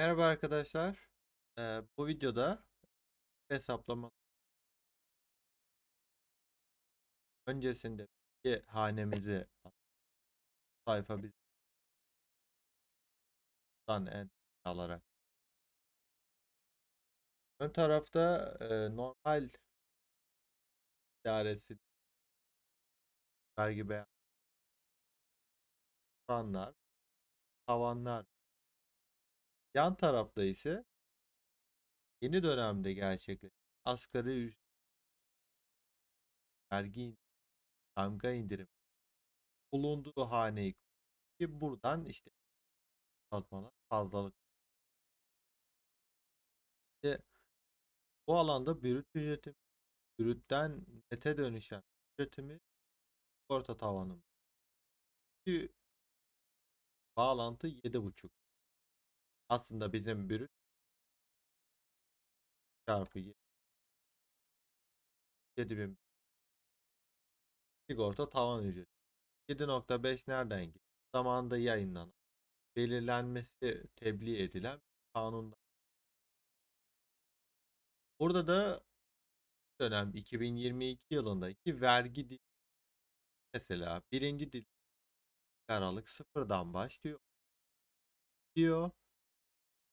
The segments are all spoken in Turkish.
Merhaba arkadaşlar. Ee, bu videoda hesaplama öncesinde bir hanemizi sayfa bizden en alarak ön tarafta e, normal idaresi vergi beyan oranlar, tavanlar yan tarafta ise yeni dönemde gerçekleşen asgari ücret vergi damga indirim bulunduğu haneyi ki buradan işte artmalar fazlalık. İşte bu alanda brüt üretim brütten nete dönüşen üretimi orta tavanım. Ki bağlantı 7.5. Aslında bizim brüt çarpı 7000 sigorta tavan ücreti. 7.5 nereden geliyor? Zamanında yayınlanan, belirlenmesi tebliğ edilen kanunda. Burada da dönem 2022 yılındaki vergi dil mesela birinci dil Aralık sıfırdan başlıyor. Diyor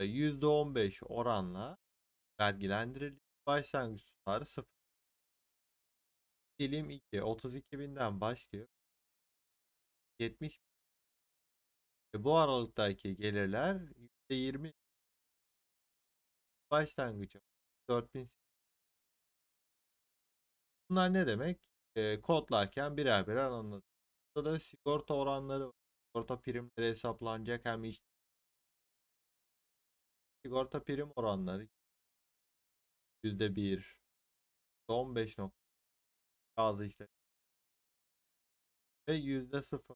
%15 oranla vergilendiriliyor. Başlangıç tutarı 0. Dilim 2 32 binden başlıyor. 70 ve bu aralıktaki gelirler %20 başlangıç 4000 Bunlar ne demek? E, kodlarken birer birer anladım. Burada da sigorta oranları var. Sigorta primleri hesaplanacak hem iş sigorta prim oranları %1 15 nokta bazı işte ve %0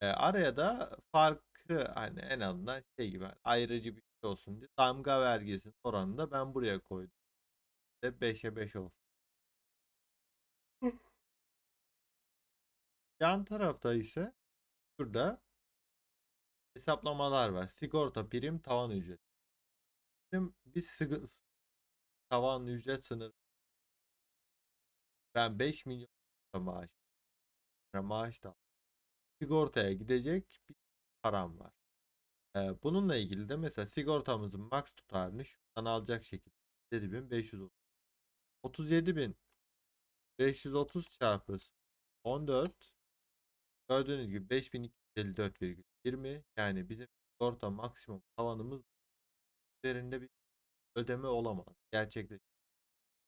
e, araya da farkı hani en azından şey gibi hani ayrıcı bir şey olsun diye damga vergisinin oranını da ben buraya koydum. Ve 5'e 5 olsun. Yan tarafta ise şurada hesaplamalar var. Sigorta prim tavan ücret. Bizim sıgı, tavan ücret sınırı. Ben 5 milyon maaş maaş da sigortaya gidecek bir param var. Ee, bununla ilgili de mesela sigortamızın max tutarını şuradan alacak şekilde 7530 37530 çarpı 14 gördüğünüz gibi 5254,20 yani bizim sigorta maksimum tavanımız üzerinde bir ödeme olamaz. Gerçekleşir.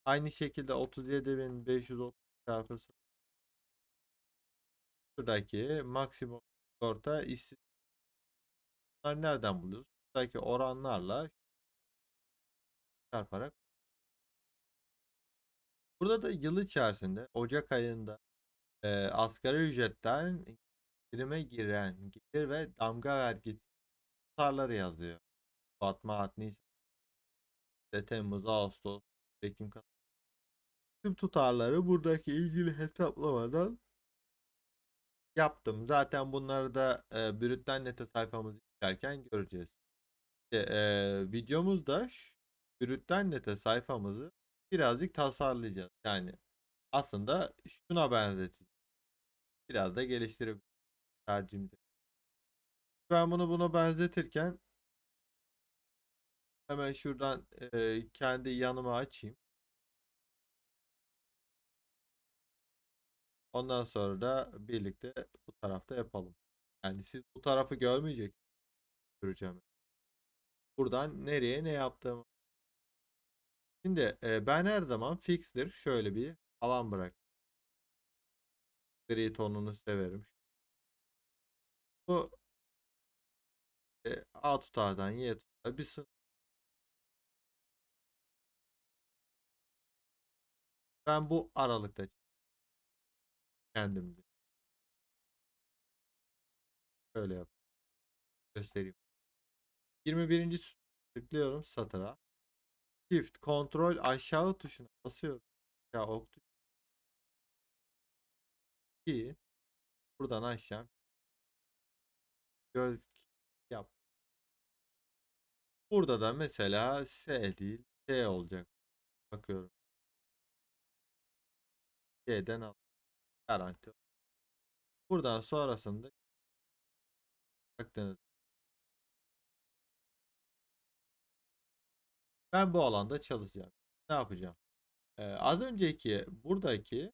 Aynı şekilde 37.530 çarpı şuradaki maksimum sigorta işsiz Bunları nereden buluyoruz? Buradaki oranlarla çarparak Burada da yıl içerisinde Ocak ayında e, asgari ücretten indirime giren gelir ve damga vergisi tutarları yazıyor. Şubat, Mart, Nisan, Temmuz, Ağustos, Ekim. Tüm tutarları buradaki ilgili hesaplamadan yaptım. Zaten bunları da e, Brütten Nete sayfamızı izlerken göreceğiz. İşte, e, videomuzda Brütten Nete sayfamızı birazcık tasarlayacağız. Yani aslında şuna benzeteceğiz. Biraz da geliştirip tercihimizi. Ben bunu buna benzetirken hemen şuradan e, kendi yanıma açayım. Ondan sonra da birlikte bu tarafta yapalım. Yani siz bu tarafı görmeyecek göreceğim. Buradan nereye ne yaptığımı. Şimdi e, ben her zaman fixtir şöyle bir alan bırak. Gri tonunu severim. Bu e, A tutardan Y tutar bir sınır. Ben bu aralıkta kendim Şöyle yap. Göstereyim. 21. tıklıyorum satıra. Shift, kontrol aşağı tuşuna basıyorum. Ya ok tuşu. Ki buradan aşağı göz yap. Burada da mesela S değil S olacak. Bakıyorum. S'den al. Garanti. Buradan sonrasında baktığınız ben bu alanda çalışacağım. Ne yapacağım? Ee, az önceki buradaki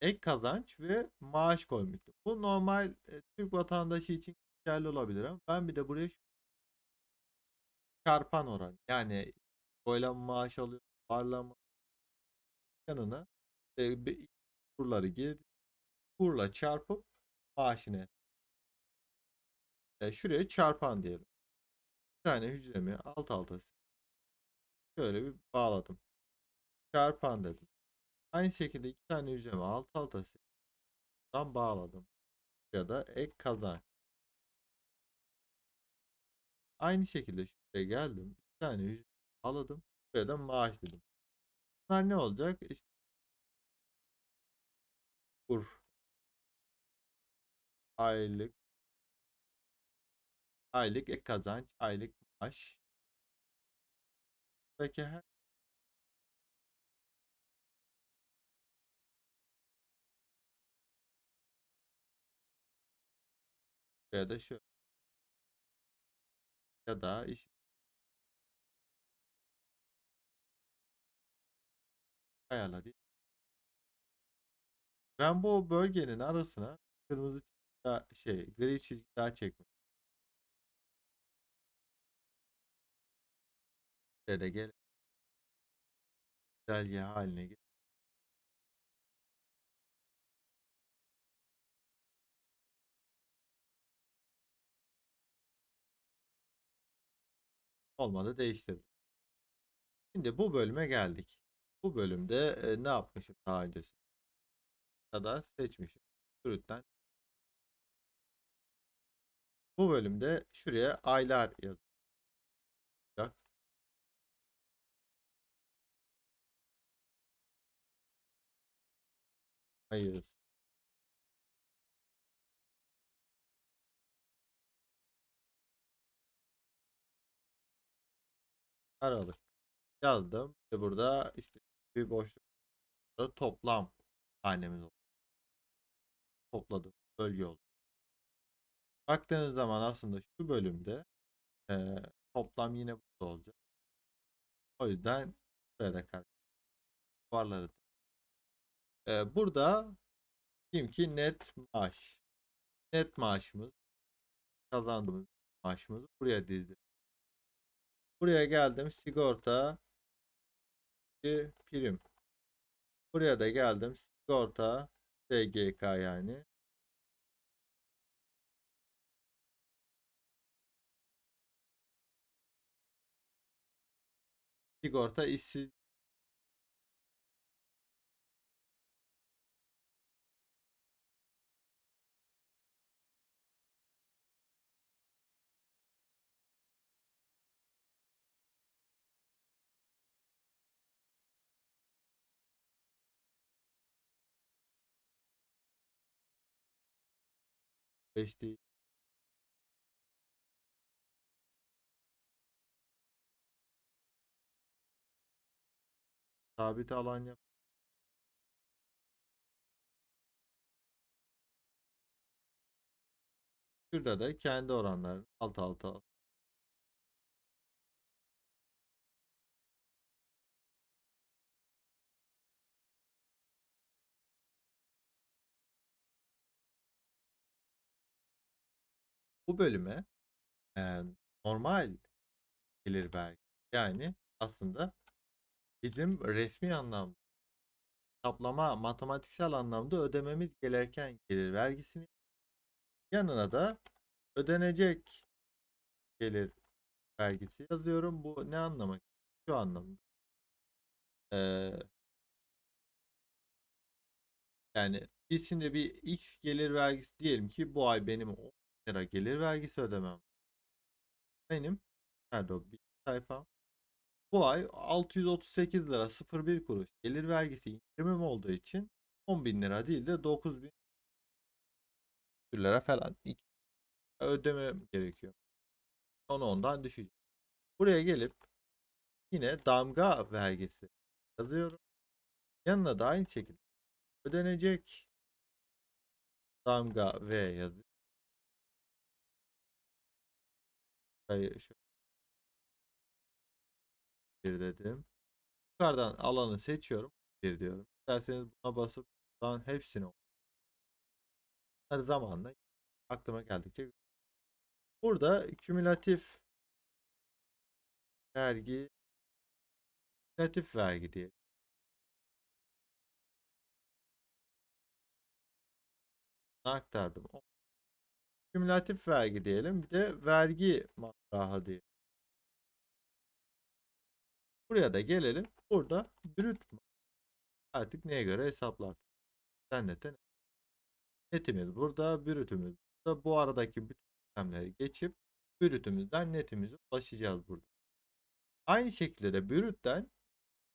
ek kazanç ve maaş koymuştum. Bu normal e, Türk vatandaşı için geçerli olabilir ama ben bir de buraya çarpan oran yani böyle maaş alıyor varlama yanına e, bir- kurları gir kurla çarpıp maaşını e, şuraya çarpan diyelim. Bir tane hücremi alt alta şöyle bir bağladım. Çarpan dedim. Aynı şekilde iki tane hücremi alt alta tam bağladım. Ya da ek kazanç. Aynı şekilde şuraya geldim. Bir tane hücre bağladım. Buraya da maaş dedim. Bunlar ne olacak? İşte kur aylık aylık ek kazanç, aylık maaş. Peki her ya da şu ya da iş ayarla değil. Ben bu bölgenin arasına kırmızı çizgi şey gri çizgi daha çekmek. Da gel belge haline gel. Olmadı değiştirdim. Şimdi bu bölüme geldik. Bu bölümde e, ne yapmışım daha öncesi? Ya da seçmişim. Sürütten. Bu bölümde şuraya aylar yazacak. Mayıs. Aralık. Yazdım. Ve burada işte bir boşlukta toplam hanemiz oldu. Topladım. Bölge oldu. Baktığınız zaman aslında şu bölümde e, toplam yine burada olacak. O yüzden buraya da karşı duvarları da. E, burada diyeyim ki net maaş. Net maaşımız kazandığımız maaşımızı buraya dizdim. Buraya geldim sigorta prim. Buraya da geldim sigorta SGK yani. Sigorta işsiz beş değil. Sabit alan yap. Şurada da kendi oranları alt alta Bu bölüme e, normal gelir vergi yani aslında bizim resmi anlamda hesaplama matematiksel anlamda ödememiz gereken gelir vergisini yanına da ödenecek gelir vergisi yazıyorum. Bu ne anlamak? Şu anlamda. Ee, yani biz şimdi bir X gelir vergisi diyelim ki bu ay benim 10 lira gelir vergisi ödemem. Benim nerede bir sayfa. Bu ay 638 lira 01 kuruş gelir vergisi indirimim olduğu için 10 bin lira değil de 9 bin lira falan ödemem gerekiyor. Onu ondan düşecek. Buraya gelip yine damga vergisi yazıyorum. Yanına da aynı şekilde ödenecek damga V yazıyorum. Şöyle bir dedim. Yukarıdan alanı seçiyorum. Bir diyorum. İsterseniz buna basıp buradan hepsini her zamanla aklıma geldikçe burada kümülatif vergi kümülatif vergi diye aktardım. Kümülatif vergi diyelim. Bir de vergi matrahı diye. Buraya da gelelim. Burada brüt artık neye göre hesaplar. Sennete netimiz burada, brütümüz burada. Bu aradaki bütün işlemleri geçip brütümüzden netimize ulaşacağız burada. Aynı şekilde de brütten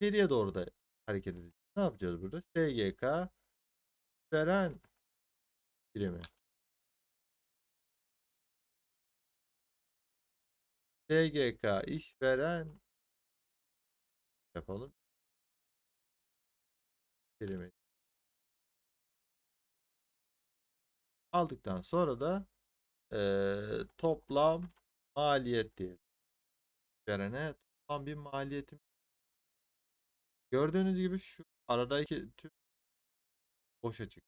geriye doğru da hareket edeceğiz. Ne yapacağız burada? SGK veren birimi. SGK işveren yapalım. Birimi. Aldıktan sonra da e, toplam maliyet diyelim. Verene toplam bir maliyetim. Gördüğünüz gibi şu aradaki tüm boşa çık.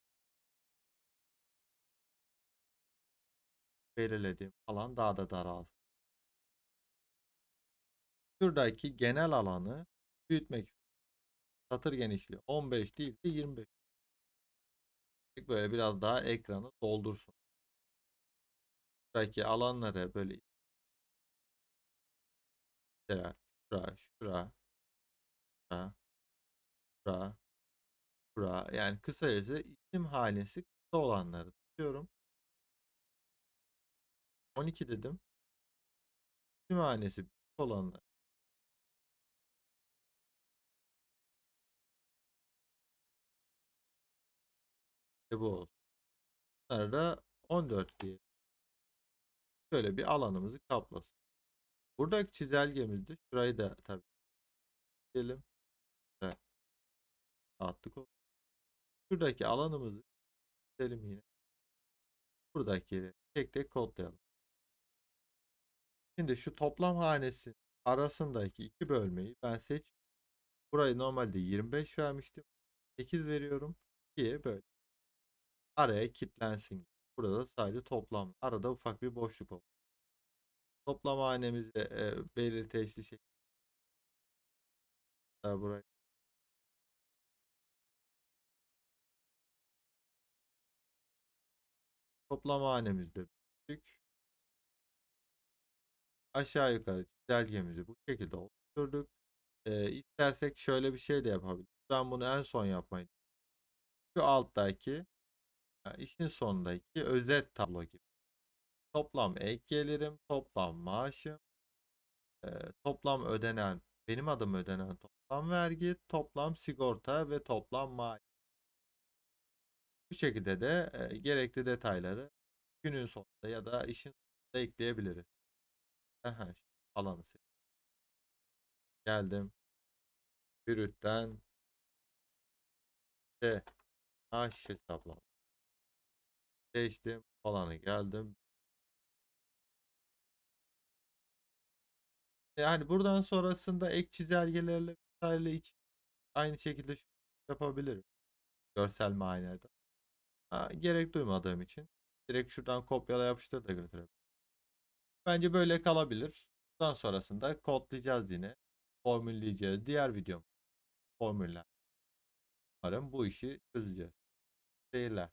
Belirlediğim alan daha da daraldı. Şuradaki genel alanı büyütmek satır genişliği 15 değil de 25. Böyle biraz daha ekranı doldursun. Şuradaki alanları böyle mesela şura, şura, şura, şura, şura. Yani kısacası isim hanesi kısa olanları tutuyorum. 12 dedim. İsim hanesi büyük olanları İşte bu olsun. Bunları da 14 diye. Şöyle bir alanımızı kaplasın. Buradaki çizelgemizde şurayı da tabii diyelim. Evet. Attık. Şuradaki alanımızı çizelim yine. Buradaki tek tek kodlayalım. Şimdi şu toplam hanesi arasındaki iki bölmeyi ben seç. Burayı normalde 25 vermiştim. 8 veriyorum. 2'ye böyle araya kilitlensin. Burada sadece toplam. Arada ufak bir boşluk olur. Toplam hanemizi e, belirteçli şekilde buraya toplam hanemizde büyük. Aşağı yukarı çizelgemizi bu şekilde oluşturduk. E, istersek şöyle bir şey de yapabiliriz. Ben bunu en son yapmayı şu alttaki yani işin sonundaki özet tablo gibi. Toplam ek gelirim, toplam maaşım, toplam ödenen, benim adım ödenen toplam vergi, toplam sigorta ve toplam maaş. Bu şekilde de gerekli detayları günün sonunda ya da işin sonunda ekleyebiliriz. Aha, alanı. Geldim. Brütten de maaş hesaplama. Seçtim. Falanı geldim. Yani buradan sonrasında ek çizelgelerle vesaire için aynı şekilde yapabilirim. Görsel manada. Ha, gerek duymadığım için direkt şuradan kopyala yapıştır da götürebilirim. Bence böyle kalabilir. Bundan sonrasında kodlayacağız yine. Formülleyeceğiz. Diğer videom formüller. Umarım bu işi çözeceğiz. Seyirler.